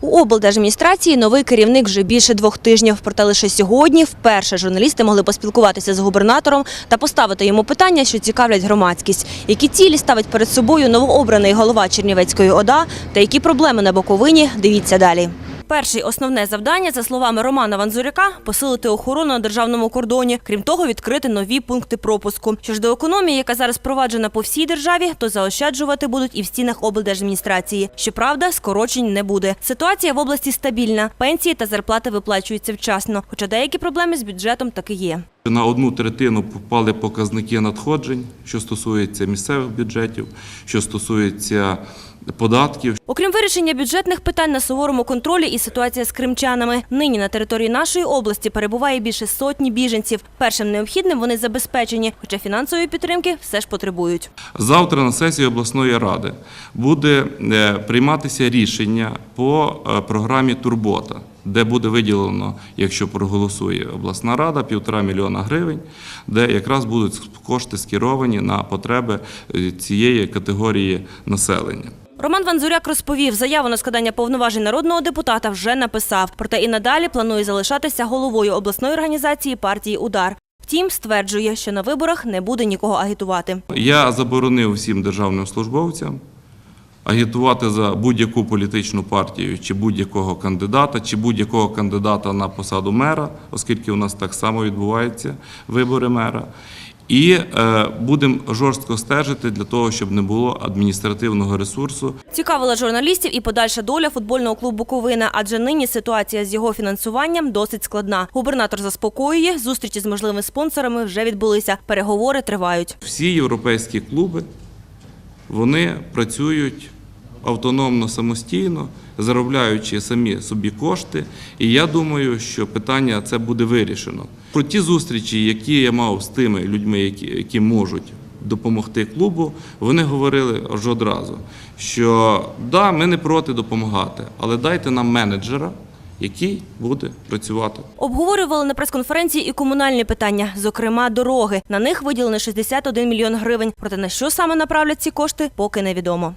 У облдержадміністрації новий керівник вже більше двох тижнів. Проте лише сьогодні вперше журналісти могли поспілкуватися з губернатором та поставити йому питання, що цікавлять громадськість. Які цілі ставить перед собою новообраний голова Чернівецької ОДА та які проблеми на Боковині, дивіться далі. Перше основне завдання, за словами Романа Ванзуряка, посилити охорону на державному кордоні. Крім того, відкрити нові пункти пропуску. Що ж до економії, яка зараз впроваджена по всій державі, то заощаджувати будуть і в стінах облдержадміністрації. Щоправда, скорочень не буде. Ситуація в області стабільна. Пенсії та зарплати виплачуються вчасно. Хоча деякі проблеми з бюджетом таки є. На одну третину попали показники надходжень, що стосується місцевих бюджетів, що стосується податків. Окрім вирішення бюджетних питань на суворому контролі і ситуація з кримчанами. Нині на території нашої області перебуває більше сотні біженців. Першим необхідним вони забезпечені, хоча фінансової підтримки все ж потребують. Завтра на сесії обласної ради буде е, прийматися рішення по е, програмі Турбота, де буде виділено, якщо проголосує обласна рада, півтора мільйона гривень, де якраз будуть кошти скеровані на потреби е, цієї категорії населення. Роман Ванзуряк розповів, заяву на складання повноважень народного депутата вже написав. Проте і надалі планує залишатися головою обласної організації партії Удар. Втім, стверджує, що на виборах не буде нікого агітувати. Я заборонив всім державним службовцям агітувати за будь-яку політичну партію, чи будь-якого кандидата, чи будь-якого кандидата на посаду мера, оскільки у нас так само відбуваються вибори мера. І е, будемо жорстко стежити для того, щоб не було адміністративного ресурсу Цікавила журналістів і подальша доля футбольного клубу Буковина, адже нині ситуація з його фінансуванням досить складна. Губернатор заспокоює, зустрічі з можливими спонсорами вже відбулися. Переговори тривають. всі європейські клуби вони працюють автономно самостійно, заробляючи самі собі кошти. І я думаю, що питання це буде вирішено. Про ті зустрічі, які я мав з тими людьми, які, які можуть допомогти клубу, вони говорили аж одразу, що да, ми не проти допомагати, але дайте нам менеджера, який буде працювати. Обговорювали на прес-конференції і комунальні питання, зокрема дороги. На них виділено 61 мільйон гривень. Проте на що саме направлять ці кошти, поки невідомо.